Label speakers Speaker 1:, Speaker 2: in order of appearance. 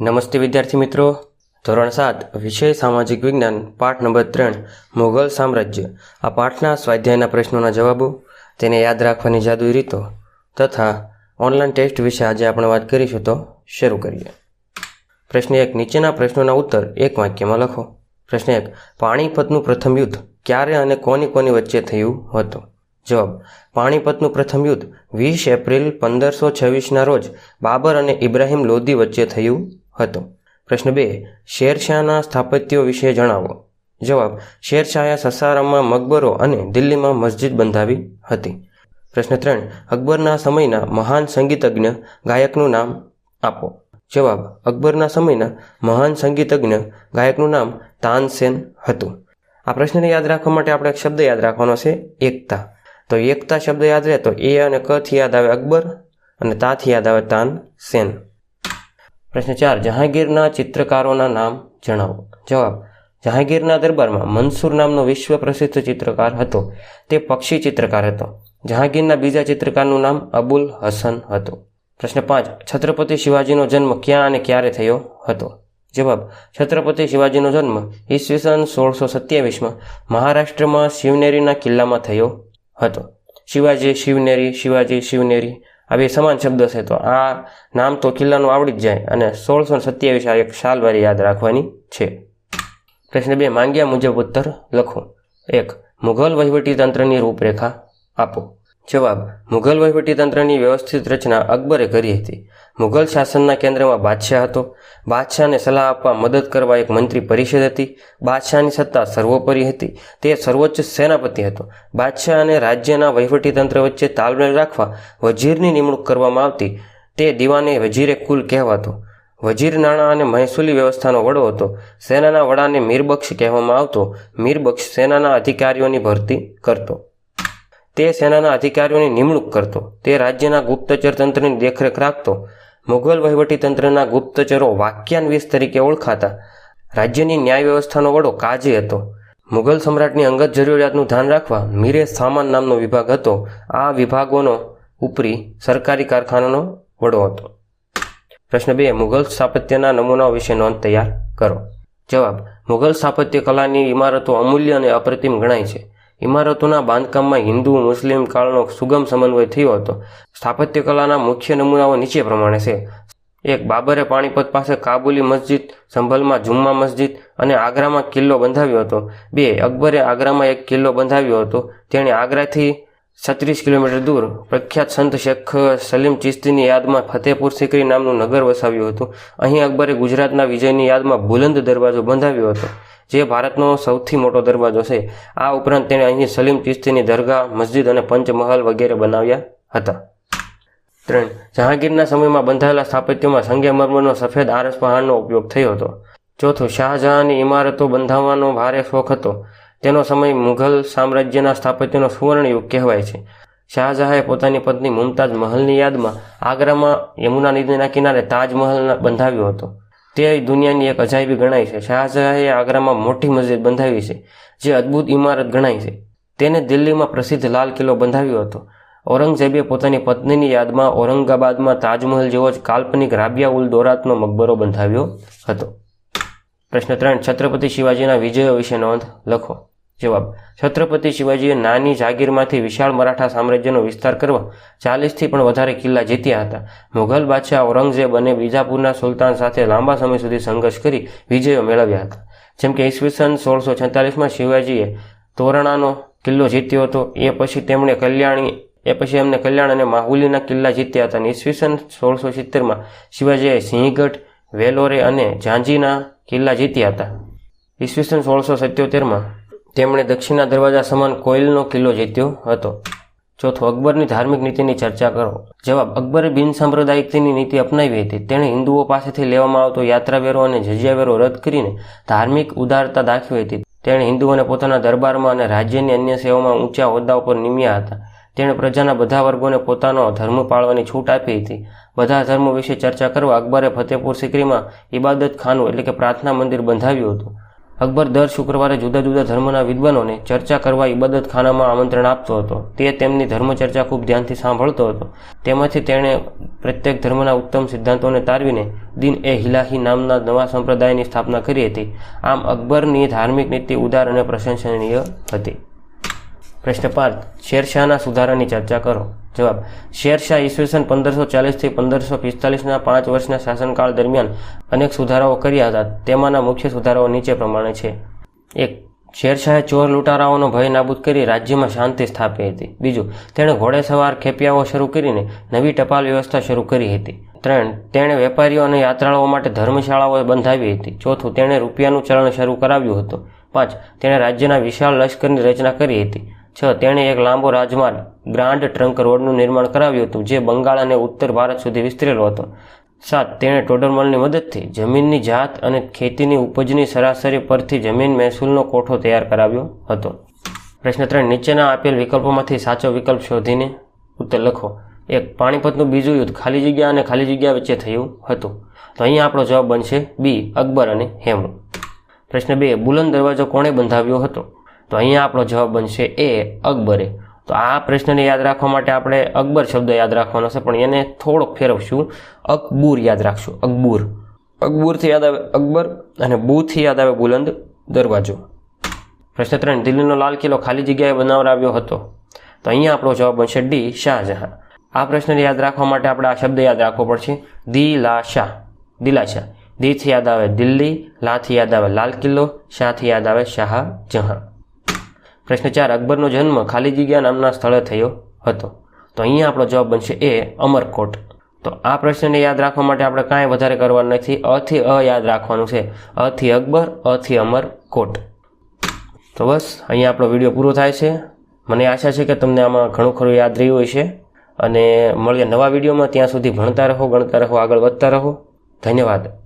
Speaker 1: નમસ્તે વિદ્યાર્થી મિત્રો. ધોરણ સાત, વિષય સામાજિક વિજ્ઞાન, પાઠ નંબર ત્રણ, મુઘલ સામ્રાજ્ય. આ પાઠના સ્વાધ્યાયના પ્રશ્નોના જવાબો તેને યાદ રાખવાની જાદુઈ રીતો તથા ઓનલાઈન ટેસ્ટ વિશે આજે આપણે વાત કરીશું તો શરૂ કરીએ. પ્રશ્ન એક, નીચેના પ્રશ્નોના ઉત્તર એક વાક્યમાં લખો. પ્રશ્ન એક, પાણીપતનું પ્રથમ યુદ્ધ ક્યારે અને કોની કોની વચ્ચે થયું હતું? જવાબ, પાણીપતનું પ્રથમ યુદ્ધ વીસ એપ્રિલ પંદરસો છવ્વીસના રોજ બાબર અને ઇબ્રાહિમ લોદી વચ્ચે થયું હતું. પ્રશ્ન બે, શેરશાહના સ્થાપત્યો વિશે જણાવો. જવાબ, શેરશાહે સસારામમાં મકબરો અને દિલ્હીમાં મસ્જિદ બંધાવી હતી. પ્રશ્ન ત્રણ, અકબરના સમયના મહાન સંગીતજ્ઞ ગાયકનું નામ આપો. જવાબ, અકબરના સમયના મહાન સંગીતજ્ઞ ગાયકનું નામ તાનસેન હતું. આ પ્રશ્નને યાદ રાખવા માટે આપણે એક શબ્દ યાદ રાખવાનો છે, એકતા. તો એકતા શબ્દ યાદ રહે તો એ અને કથી યાદ આવે અકબર અને તાથી યાદ આવે તાન સેન પ્રશ્ન ચાર, જહાંગીરના ચિત્રકારોના નામ જણાવો. જવાબ, જહાંગીરના દરબારમાં મનસૂર નામનો વિશ્વ પ્રસિદ્ધ ચિત્રકાર હતો. તે પક્ષી ચિત્રકાર હતો. જહાંગીરના બીજા ચિત્રકારનું નામ અબુલ હસન હતો. પ્રશ્ન પાંચ, છત્રપતિ શિવાજીનો જન્મ ક્યાં અને ક્યારે થયો હતો? જવાબ, છત્રપતિ શિવાજીનો જન્મ ઈસવીસન સોળસો સત્યાવીસમાં મહારાષ્ટ્રમાં શિવનેરીના કિલ્લામાં થયો હતો. શિવાજી, શિવનેરી શિવાજી, શિવનેરી આ સમાન શબ્દ છે તો આ નામ તો કિલ્લાનું આવડી જ જાય અને સોળસો સત્યાવીસ આ એક શાલવારી યાદ રાખવાની છે. પ્રશ્ન બે, માંગ્યા મુજબ ઉત્તર લખો. એક, મુઘલ વહીવટીતંત્રની રૂપરેખા આપો. જવાબ, મુઘલ વહીવટીતંત્રની વ્યવસ્થિત રચના અકબરે કરી હતી. મુઘલ શાસનના કેન્દ્રમાં બાદશાહ હતો. બાદશાહને સલાહ આપવા મદદ કરવા એક મંત્રી પરિષદ હતી. બાદશાહની સત્તા સર્વોપરી હતી. તે સર્વોચ્ચ સેનાપતિ હતો. બાદશાહ અને રાજ્યના વહીવટીતંત્ર વચ્ચે તાલમેલ રાખવા વજીરની નિમણૂક કરવામાં આવતી. તે દીવાને વજીરે કુલ કહેવાતો. વજીર નાણાં અને મહેસૂલી વ્યવસ્થાનો વડો હતો. સેનાના વડાને મીરબક્ષ કહેવામાં આવતો. મીરબક્ષ સેનાના અધિકારીઓની ભરતી કરતો. તે સેનાના અધિકારીઓની નિમણૂક કરતો. તે રાજ્યના ગુપ્તચર તંત્રની દેખરેખ રાખતો. મુઘલ વહીવટીતંત્રના ગુપ્તચરો વાક્યાન્વીસ તરીકે ઓળખાતા. રાજ્યની ન્યાય વ્યવસ્થાનો વડો કાજી હતો. મુઘલ સમ્રાટની અંગત જરૂરિયાતનું ધ્યાન રાખવા મીરે સામાન નામનો વિભાગ હતો. આ વિભાગોનો ઉપરી સરકારી કારખાનાનો વડો હતો. પ્રશ્ન બે, મુઘલ સ્થાપત્યના નમૂનાઓ વિશે નોંધ તૈયાર કરો. જવાબ, મુઘલ સ્થાપત્ય કલાની ઇમારતો અમૂલ્ય અને અપ્રતિમ ગણાય છે. ઇમારતોના બાંધકામમાં હિન્દુ, મુસ્લિમ કાળનો સુગમ સમન્વય થયો હતો. સ્થાપત્ય કલાના મુખ્ય નમૂનાઓ નીચે પ્રમાણે છે. એક, બાબરે પાણીપત પાસે કાબુલી મસ્જિદ, સંભલમાં જુમ્મા મસ્જિદ અને આગ્રામાં કિલ્લો બંધાવ્યો હતો. બે, અકબરે આગ્રામાં એક કિલ્લો બંધાવ્યો હતો. તેણે આગ્રાથી છત્રીસ કિલોમીટર દૂર પ્રખ્યાત સંત શેખ સલીમ ચિસ્તીની યાદમાં ફતેપુર સિકરી નામનું નગર વસાવ્યું હતું. અહીં અકબરે ગુજરાતના વિજયની યાદમાં બુલંદ દરવાજો બંધાવ્યો હતો. જે ભારતનો સૌથી મોટો દરવાજો છે. આ ઉપરાંત તેણે અહીં સલીમ ચિસ્તીની દરગાહ, મસ્જિદ અને પંચમહલ વગેરે બનાવ્યા હતા. ત્રણ, જહાંગીરના સમયમાં બંધાયેલા સ્થાપત્યોમાં સંગેમરમરનો સફેદ આરસ પહાડનો ઉપયોગ થયો હતો. ચોથું, શાહજહાંની ઇમારતો બંધાવવાનો ભારે શોખ હતો. તેનો સમય મુઘલ સામ્રાજ્યના સ્થાપત્યનો સુવર્ણયુગ કહેવાય છે. શાહજહાએ પોતાની પત્ની મુમતાજ મહલની યાદમાં આગ્રામાં યમુના નદીના કિનારે તાજમહલ બંધાવ્યો હતો. તે દુનિયાની એક અજાયબી ગણાય છે. શાહજહાએ આગ્રામાં મોટી મસ્જિદ બંધાવી છે, જે અદ્ભુત ઇમારત ગણાય છે. તેને દિલ્હીમાં પ્રસિદ્ધ લાલ કિલ્લો બંધાવ્યો હતો. ઔરંગઝેબે પોતાની પત્નીની યાદમાં ઔરંગાબાદમાં તાજમહલ જેવો જ કાલ્પનિક રાબિયા ઉલ દોરાતનો મકબરો બંધાવ્યો હતો. પ્રશ્ન ત્રણ, છત્રપતિ શિવાજીના વિજયો વિશે નોંધ લખો. જવાબ. છત્રપતિ શિવાજીએ નાની જાગીરમાંથી વિશાળ મરાઠા સામ્રાજ્યનો વિસ્તાર કરવા ચાલીસથી પણ વધારે કિલ્લા જીત્યા હતા. મુઘલ બાદશાહ ઔરંગઝેબ અને બીજાપુરના સુલતાન સાથે લાંબા સમય સુધી સંઘર્ષ કરી વિજયો મેળવ્યા હતા. જેમ કે ઈસવીસન સોળસો છેતાલીસમાં શિવાજીએ તોરણાનો કિલ્લો જીત્યો હતો. એ પછી તેમણે કલ્યાણી, એ પછી એમને કલ્યાણ અને માહુલીના કિલ્લા જીત્યા હતા. અને ઈસવીસન સોળસો સિત્તેરમાં શિવાજીએ સિંહગઢ, વેલોરે અને ઝાંઝીના કિલ્લા જીત્યા હતા. ઈસવીસન સોળસો સત્યોતેરમાં તેમણે દક્ષિણના દરવાજા સમાન કોયલનો કિલ્લો જીત્યો હતો. ચોથો, અકબરની ધાર્મિક નીતિની ચર્ચા કરો. જવાબ, અકબરે બિનસાંપ્રદાયિકતાની નીતિ અપનાવી હતી. તેણે હિન્દુઓ પાસેથી લેવામાં આવતો યાત્રાવેરો અને જજિયાવેરો રદ કરીને ધાર્મિક ઉદારતા દાખવી હતી. તેણે હિન્દુઓને પોતાના દરબારમાં અને રાજ્યની અન્ય સેવામાં ઊંચા હોદ્દા ઉપર નિમ્યા હતા. તેણે પ્રજાના બધા વર્ગોને પોતાનો ધર્મ પાળવાની છૂટ આપી હતી. બધા ધર્મો વિશે ચર્ચા કરવા અકબરે ફતેપુર સિકરીમાં ઇબાદત ખાનું એટલે કે પ્રાર્થના મંદિર બંધાવ્યું હતું. અકબર દર શુક્રવારે જુદા જુદા ધર્મના વિદ્વાનોને ચર્ચા કરવા ઇબાદત ખાનામાં આમંત્રણ આપતો હતો. તે તેમની ધર્મચર્ચા ખૂબ ધ્યાનથી સાંભળતો હતો. તેમાંથી તેણે પ્રત્યેક ધર્મના ઉત્તમ સિદ્ધાંતોને તારવીને દિન એ હિલાહી નામના નવા સંપ્રદાયની સ્થાપના કરી હતી. આમ અકબરની ધાર્મિક નીતિ ઉદાર અને પ્રશંસનીય હતી. પ્રશ્ન પાંચ શેરશાહના સુધારાની ચર્ચા કરો. જવાબ, શેરશાહ ઈસવીસન પંદરસો ચાલીસથી પંદરસો પિસ્તાલીસના પાંચ વર્ષના શાસનકાળ દરમિયાન અનેક સુધારાઓ કર્યા હતા. તેમાંના મુખ્ય સુધારાઓ નીચે પ્રમાણે છે. એક, શેરશાહે ચોર લૂંટારાઓનો ભય નાબૂદ કરી રાજ્યમાં શાંતિ સ્થાપી હતી. બીજું, તેણે ઘોડેસવાર ખેપિયાઓ શરૂ કરીને નવી ટપાલ વ્યવસ્થા શરૂ કરી હતી. ત્રણ, તેણે વેપારીઓ અને યાત્રાળુઓ માટે ધર્મશાળાઓ બંધાવી હતી. ચોથું, તેણે રૂપિયાનું ચલણ શરૂ કરાવ્યું હતું. પાંચ, તેણે રાજ્યના વિશાળ લશ્કરની રચના કરી હતી. છ, તેણે એક લાંબો રાજમાર્ગ, ગ્રાન્ડ ટ્રંક રોડનું નિર્માણ કરાવ્યું હતું, જે બંગાળ અને ઉત્તર ભારત સુધી વિસ્તરેલો હતો. સાત, તેણે ટોડરમલની મદદથી જમીનની જાત અને ખેતીની ઉપજની સરાસરી પરથી જમીન મહેસૂલનો કોઠો તૈયાર કરાવ્યો હતો. પ્રશ્ન ત્રણ, નીચેના આપેલ વિકલ્પોમાંથી સાચો વિકલ્પ શોધીને ઉત્તર લખો. એક, પાણીપતનું બીજું યુદ્ધ ખાલી જગ્યા અને ખાલી જગ્યા વચ્ચે થયું હતું. તો અહીંયા આપણો જવાબ બનશે બી, અકબર અને હેમુ. પ્રશ્ન બે, બુલંદ દરવાજો કોણે બંધાવ્યો હતો? તો અહીંયા આપણો જવાબ બનશે એ અકબરે. તો આ પ્રશ્નને યાદ રાખવા માટે આપણે અકબર શબ્દ યાદ રાખવાનો છે, પણ એને થોડોક ફેરવશું. અકબૂર યાદ રાખશું. અકબૂર. અકબૂરથી યાદ આવે અકબર અને બુથી યાદ આવે બુલંદ દરવાજો. પ્રશ્ન ત્રણ, દિલ્હીનો લાલ કિલ્લો ખાલી જગ્યાએ બનાવરાવ્યો હતો. તો અહીંયા આપણો જવાબ બનશે ડી શાહજહાં. આ પ્રશ્નને યાદ રાખવા માટે આપણે આ શબ્દ યાદ રાખવો પડશે. દિલાશા શાહ. દિલા શાહ. દીથી યાદ આવે દિલ્હી, લાથી યાદ આવે લાલ કિલ્લો, શાહથી યાદ આવે શાહજહાં. પ્રશ્ન ચાર અકબરનો જન્મ ખાલી જગ્યા નામના સ્થળે થયો હતો. તો અહીંયા આપણો જવાબ બનશે એ અમરકોટ. તો આ પ્રશ્નને યાદ રાખવા માટે આપણે કાંઈ વધારે કરવાનું નથી. અથી અ યાદ રાખવાનું છે. અથી અકબર, અથી અમરકોટ. તો બસ, અહીંયા આપણો વીડિયો પૂરો થાય છે. મને આશા છે કે તમને આમાં ઘણું ખરું યાદ રહ્યું હશે. અને મળીએ નવા વિડીયોમાં. ત્યાં સુધી ભણતા રહો, ગણતા રહો, આગળ વધતા રહો. ધન્યવાદ.